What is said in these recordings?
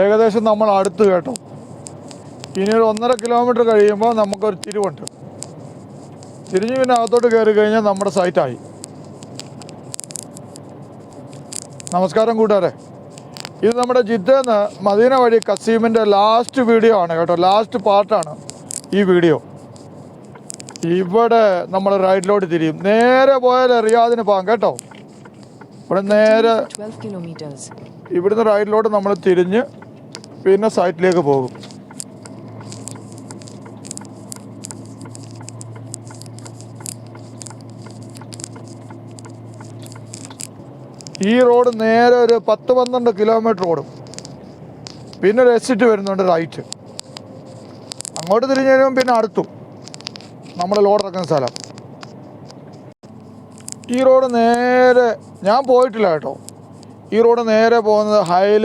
ഏകദേശം നമ്മൾ അടുത്ത് കേട്ടോ. ഇനി ഒരു ഒന്നര കിലോമീറ്റർ കഴിയുമ്പോൾ നമുക്കൊരു തിരിവുണ്ട്. തിരിഞ്ഞ് പിന്നെ അകത്തോട്ട് കയറി കഴിഞ്ഞാൽ നമ്മുടെ സൈറ്റായി നമസ്കാരം കൂട്ടുകാരെ. ഇത് നമ്മുടെ ജിദ്ദേന്ന് മദീന വഴി കസീമിന്റെ ലാസ്റ്റ് വീഡിയോ ആണ് കേട്ടോ. ലാസ്റ്റ് പാർട്ടാണ് ഈ വീഡിയോ ഇവിടെ നമ്മൾ റൈറ്റിലോട്ട് തിരിയും. നേരെ പോയാൽ റിയാദിന് പോകാം കേട്ടോ. ഇവിടെ നേരെ 12 kilometers. ഇവിടുന്ന് റൈറ്റിലോട്ട് നമ്മൾ തിരിഞ്ഞ് പിന്നെ സൈറ്റിലേക്ക് പോകും. ഈ റോഡ് നേരെ ഒരു പത്ത് പന്ത്രണ്ട് കിലോമീറ്റർ ഓടും. പിന്നെ ഒരു എക്സിറ്റ് വരുന്നുണ്ട് റൈറ്റ് അങ്ങോട്ട് തിരിഞ്ഞ് കഴിയുമ്പോൾ പിന്നെ അടുത്തു നമ്മൾ ലോഡ് ഇറക്കുന്ന സ്ഥലം. ഈ റോഡ് നേരെ ഞാൻ പോയിട്ടില്ല കേട്ടോ. ഈ റോഡ് നേരെ പോകുന്നത് ഹൈൽ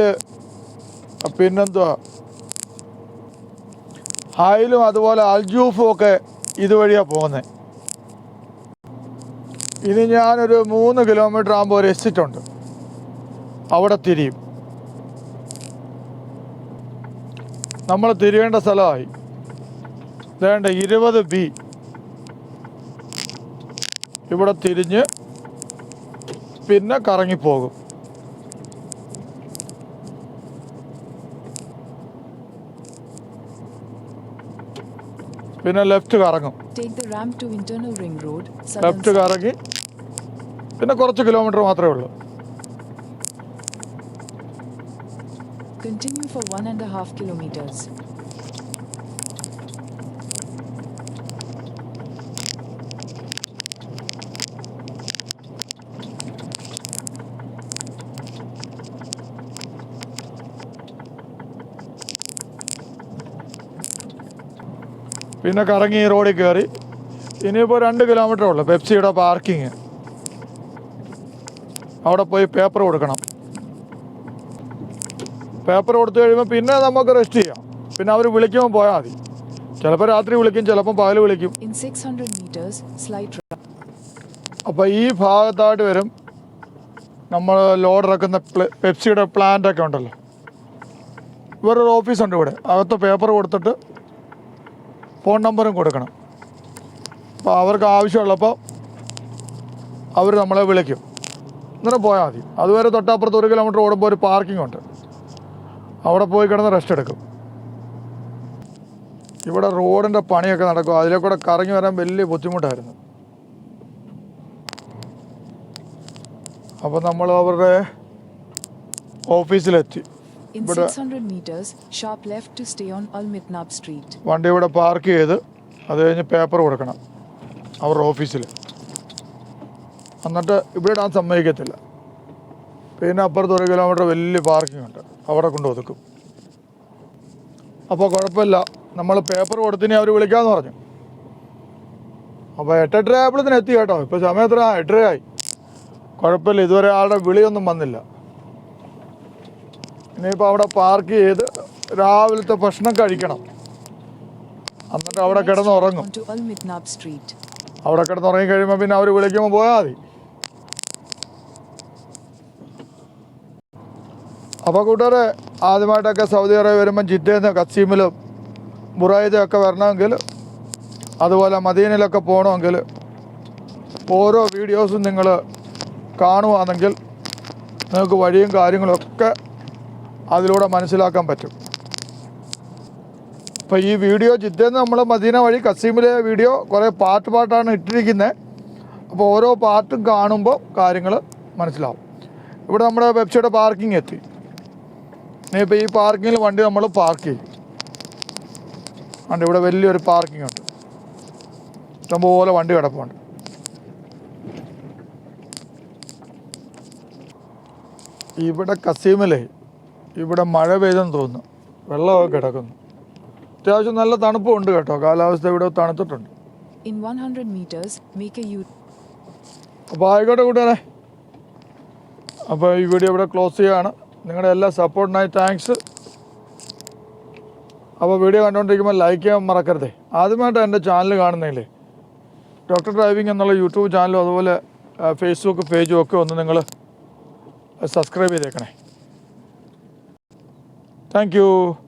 പിന്നെന്തുവാ? ഹായിലും അതുപോലെ അൽജൂഫും ഒക്കെ ഇതുവഴിയാണ് പോകുന്നത് ഇനി ഞാനൊരു മൂന്ന് കിലോമീറ്റർ ആകുമ്പോൾ ഒരു എക്സിറ്റ് ഉണ്ട്. അവിടെ തിരിയും. നമ്മൾ തിരിയേണ്ട സ്ഥലമായി. വേണ്ട ഇരുപത് ബി. ഇവിടെ തിരിഞ്ഞ് പിന്നെ കറങ്ങിപ്പോകും. പിന്നെ ലെഫ്റ്റ് കറങ്ങും. ലെഫ്റ്റ് കറങ്ങി. പിന്നെ കുറച്ച് കിലോമീറ്റർ മാത്രമേ ഉള്ളൂ. Continue for one and half kilometres പിന്നെ കറങ്ങി റോഡിൽ കയറി. ഇനിയിപ്പോൾ രണ്ട് കിലോമീറ്റർ ഉള്ളു പെപ്സിയുടെ പാർക്കിങ് അവിടെ പോയി പേപ്പർ കൊടുക്കണം. പേപ്പർ കൊടുത്തു കഴിയുമ്പോൾ പിന്നെ നമുക്ക് റെസ്റ്റ് ചെയ്യാം. പിന്നെ അവർ വിളിക്കുമ്പോൾ പോയാൽ മതി. ചിലപ്പോൾ രാത്രി വിളിക്കും ചിലപ്പോൾ പകൽ വിളിക്കും. In 600 meters, slight right. അപ്പോൾ ഈ ഭാഗത്തായിട്ട് വരും നമ്മൾ ലോഡ് ഇറക്കുന്ന പെപ്സിയുടെ പ്ലാന്റ് ഒക്കെ ഉണ്ടല്ലോ. വേറൊരു ഓഫീസുണ്ട് ഇവിടെ. അകത്ത് പേപ്പർ കൊടുത്തിട്ട് ഫോൺ നമ്പറും കൊടുക്കണം. അപ്പോൾ അവർക്ക് ആവശ്യമുള്ളപ്പോൾ അവർ നമ്മളെ വിളിക്കും. ഇങ്ങനെ പോയാൽ മതി. അതുവരെ തൊട്ടപ്പുറത്ത് ഒരു കിലോമീറ്റർ ഓടുമ്പോൾ ഒരു പാർക്കിംഗ് ഉണ്ട്. അവിടെ പോയി കിടന്ന് റെസ്റ്റ് എടുക്കും. ഇവിടെ റോഡിന്റെ പണിയൊക്കെ നടക്കും. അതിലെ കൂടെ കറങ്ങി വരാൻ വലിയ ബുദ്ധിമുട്ടായിരുന്നു. അപ്പോൾ നമ്മൾ അവരുടെ ഓഫീസിലെത്തി In But, 600 meters, sharp left to stay on Al Mitnab Street. വണ്ടി ഇവിടെ പാർക്ക് ചെയ്ത് അത് കഴിഞ്ഞ് പേപ്പർ കൊടുക്കണം അവരുടെ ഓഫീസിൽ എന്നിട്ട് ഇവിടെ ഇടാൻ സമ്മതിക്കത്തില്ല. പിന്നെ അപ്പുറത്ത് ഒരു കിലോമീറ്റർ വലിയ പാർക്കിംഗ് ഉണ്ട്. അവിടെ കൊണ്ട് ഒതുക്കും. അപ്പോൾ കുഴപ്പമില്ല. നമ്മൾ പേപ്പർ കൊടുത്തിനി അവർ വിളിക്കാമെന്ന് പറഞ്ഞു. അപ്പോൾ എട്ടെട്ടര ആയപ്പോഴത്തേന് എത്തി കേട്ടോ. ഇപ്പോൾ സമയത്ര എട്ടരയായി. കുഴപ്പമില്ല. ഇതുവരെ ആളുടെ വിളിയൊന്നും വന്നില്ല. ഇനിയിപ്പോൾ അവിടെ പാർക്ക് ചെയ്ത് രാവിലത്തെ ഭക്ഷണം കഴിക്കണം. എന്നിട്ട് അവിടെ കിടന്ന് ഉറങ്ങും. Onto Al അവിടെ കിടന്ന് ഉറങ്ങി കഴിയുമ്പോൾ പിന്നെ അവർ വിളിക്കുമ്പോൾ പോയാൽ മതി. അപ്പോൾ കൂട്ടുകാരെ ആദ്യമായിട്ടൊക്കെ സൗദി അറേബ്യ വരുമ്പോൾ ജിദ്ദയിൽ നിന്ന് കസീമിലും ബുറായിദും ഒക്കെ വരണമെങ്കിൽ അതുപോലെ മദീനയിലൊക്കെ പോകണമെങ്കിൽ ഓരോ വീഡിയോസും നിങ്ങൾ കാണുവാണെങ്കിൽ നിങ്ങൾക്ക് വഴിയും കാര്യങ്ങളൊക്കെ അതിലൂടെ മനസ്സിലാക്കാൻ പറ്റും. അപ്പോൾ ഈ വീഡിയോ ജിദ്ദയിൽ നമ്മൾ മദീന വഴി കസീമിലെ വീഡിയോ കുറേ പാട്ട് പാട്ടാണ് ഇട്ടിരിക്കുന്നത് അപ്പോൾ ഓരോ പാട്ടും കാണുമ്പോൾ കാര്യങ്ങൾ മനസ്സിലാവും. ഇവിടെ നമ്മുടെ വെബ്സൈറ്റ് പാർക്കിംഗ് എത്തി. ഇനിയിപ്പോൾ ഈ പാർക്കിങ്ങിൽ വണ്ടി നമ്മൾ പാർക്ക് ചെയ്യും. ഉണ്ട് ഇവിടെ വലിയൊരു പാർക്കിംഗ് ഉണ്ട്. ഇഷ്ടംപോലെ വണ്ടി കിടപ്പുണ്ട്. ഇവിടെ കസീമിലെ ഇവിടെ മഴ പെയ്തെന്ന് തോന്നുന്നു. വെള്ളമൊക്കെ കിടക്കുന്നു. അത്യാവശ്യം നല്ല തണുപ്പുണ്ട് കേട്ടോ. കാലാവസ്ഥ ഇവിടെ തണുത്തിട്ടുണ്ട്. In 100 meters, make a U അപ്പോൾ ആയിക്കോട്ടെ കൂട്ടുകാരെ. അപ്പോൾ ഈ വീഡിയോ ഇവിടെ ക്ലോസ് ചെയ്യുകയാണ്. നിങ്ങളുടെ എല്ലാ സപ്പോർട്ടിനായി താങ്ക്സ് അപ്പോൾ വീഡിയോ കണ്ടുകൊണ്ടിരിക്കുമ്പോൾ ലൈക്ക് ചെയ്യാൻ മറക്കരുതേ. ആദ്യമായിട്ട് എന്റെ ചാനൽ കാണുന്നില്ലേ ഡോക്ടർ ഡ്രൈവിംഗ് എന്നുള്ള യൂട്യൂബ് ചാനലും അതുപോലെ ഫേസ്ബുക്ക് പേജും ഒക്കെ ഒന്ന് നിങ്ങൾ സബ്സ്ക്രൈബ് ചെയ്തേക്കണേ. Thank you.